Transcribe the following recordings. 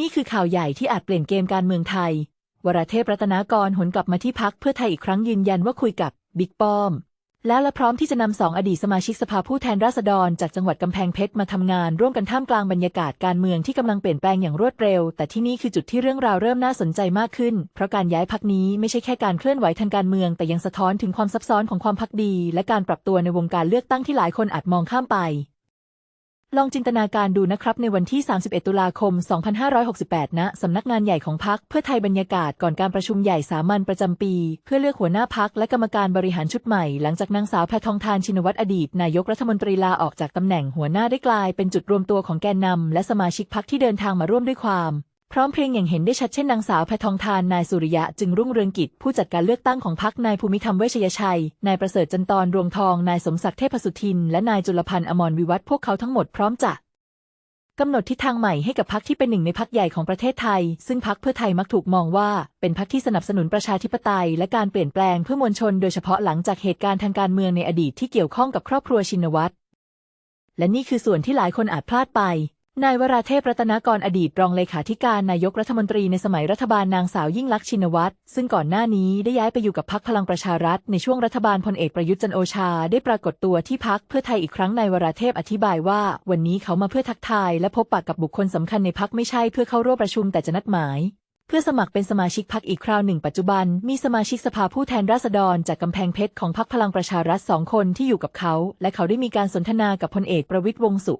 นี่คือข่าวใหญ่ที่อาจเปลี่ยนเกมการเมืองไทย วราเทพรัตนากรหนกลับมาที่พักเพื่อไทยอีกครั้งยืนยันว่าคุยกับบิ๊กป้อม แล้วและพร้อมที่จะนำสองอดีตสมาชิกสภาผู้แทนราษฎร จากจังหวัดกำแพงเพชรมาทำงาน ร่วมกันท่ามกลางบรรยากาศการเมืองที่กำลังเปลี่ยนแปลงอย่างรวดเร็ว แต่ที่นี่คือจุดที่เรื่องราวเริ่มน่าสนใจมากขึ้น เพราะการย้ายพักนี้ไม่ใช่แค่การเคลื่อนไหวทางการเมือง แต่ยังสะท้อนถึงความซับซ้อนของความพักดี และการปรับตัวในวงการเลือกตั้งที่หลายคนอาจมองข้ามไป ลองจินตนาการดูนะครับในวันที่ 31 ตุลาคม 2568 ณ สำนักงานใหญ่ของพักเพื่อไทยบรรยากาศก่อนการประชุมใหญ่สามัญประจำปี เพื่อเลือกหัวหน้าพักและกรรมการบริหารชุดใหม่ หลังจากนางสาวแพทองทานชินวัตรอดีต นายกรัฐมนตรีลาออกจากตำแหน่งหัวหน้าได้กลายเป็นจุดรวมตัวของแกนนำและสมาชิกพักที่เดินทางมาร่วมด้วยความ ร้อมเพรียงอย่างเห็นได้ชัดเช่นนางสาวแพทองทานนายสุริยะจึงรุ่งเรืองกิจผู้จัดการเลือกตั้งของพรรคนายภูมิธรรมเวชยชัย นายประเสริฐจันทร์รวงทอง นายสมศักดิ์เทพสุทิน และนายจุลพันธ์อมรวิวัฒพวกเขาทั้งหมดพร้อมจะกำหนดทิศทางใหม่ให้กับพรรคที่เป็นหนึ่งในพรรคใหญ่ของประเทศไทย ซึ่งพรรคเพื่อไทยมักถูกมองว่า เป็นพรรคที่สนับสนุนประชาธิปไตย และการเปลี่ยนแปลงเพื่อมวลชน โดยเฉพาะหลังจากเหตุการณ์ทางการเมืองในอดีตที่เกี่ยวข้องกับครอบครัวชินวัตรและนี่คือส่วนที่หลายคนอาจพลาดไป นายวราเทพรัตนากรอดีตรองเลขาธิการนายกรัฐมนตรีในสมัยรัฐบาลนางสาวยิ่งลักษณ์ชินวัตรซึ่งก่อนหน้านี้ได้ย้ายไปอยู่กับพรรคพลังประชารัฐ ในช่วงรัฐบาลพลเอกประยุทธ์จันโอชา ได้ปรากฏตัวที่พรรคเพื่อไทยอีกครั้งนายวราเทพอธิบายว่า วันนี้เขามาเพื่อทักทายและพบปะกับบุคคลสำคัญในพรรคไม่ใช่เพื่อเข้าร่วมประชุมแต่จะนัดหมายเพื่อสมัครเป็นสมาชิกพรรคอีกคราวหนึ่งปัจจุบัน มีสมาชิกสภาผู้แทนราษฎร จากกำแพงเพชรของพรรคพลังประชารัฐสองคนที่อยู่กับเขา และเขาได้มีการสนทนากับพลเอกประวิตรวงสุ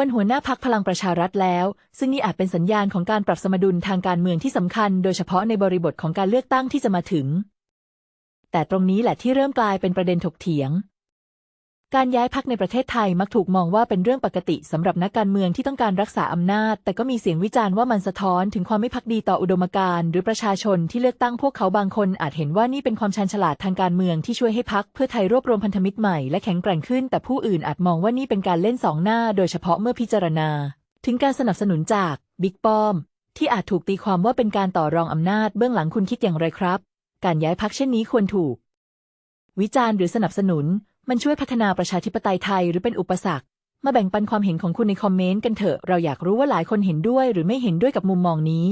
วันหัวหน้าพักพลังประชารัฐแล้ว ซึ่งนี่อาจเป็นสัญญาณของการปรับสมดุลทางการเมืองที่สำคัญ โดยเฉพาะในบริบทของการเลือกตั้งที่จะมาถึง แต่ตรงนี้แหละที่เริ่มกลายเป็นประเด็นถกเถียง การย้ายพักในประเทศไทยมักถูกมองว่าเป็นเรื่องปกติสำหรับนักการเมืองที่ต้องการรักษาอำนาจ แต่ก็มีเสียงวิจารณ์ว่ามันสะท้อนถึงความไม่พักดีต่ออุดมการณ์หรือประชาชนที่เลือกตั้งพวกเขาบางคนอาจเห็นว่านี่เป็นความชันฉลาดทางการเมืองที่ช่วยให้พักเพื่อไทยรวบรวมพันธมิตรใหม่และแข็งแกร่งขึ้น แต่ผู้อื่นอาจมองว่านี่เป็นการเล่นสองหน้า โดยเฉพาะเมื่อพิจารณา ถึงการสนับสนุนจากบิ๊กป้อมที่อาจถูกตีความว่าเป็นการต่อรองอำนาจเบื้องหลังคุณคิดอย่างไรครับ การย้ายพักเช่นนี้ควรถูก วิจารณ์หรือสนับสนุน มันช่วยพัฒนาประชาธิปไตยไทยหรือเป็นอุปสรรค มาแบ่งปันความเห็นของคุณในคอมเมนต์กันเถอะ เราอยากรู้ว่าหลายคนเห็นด้วยหรือไม่เห็นด้วยกับมุมมองนี้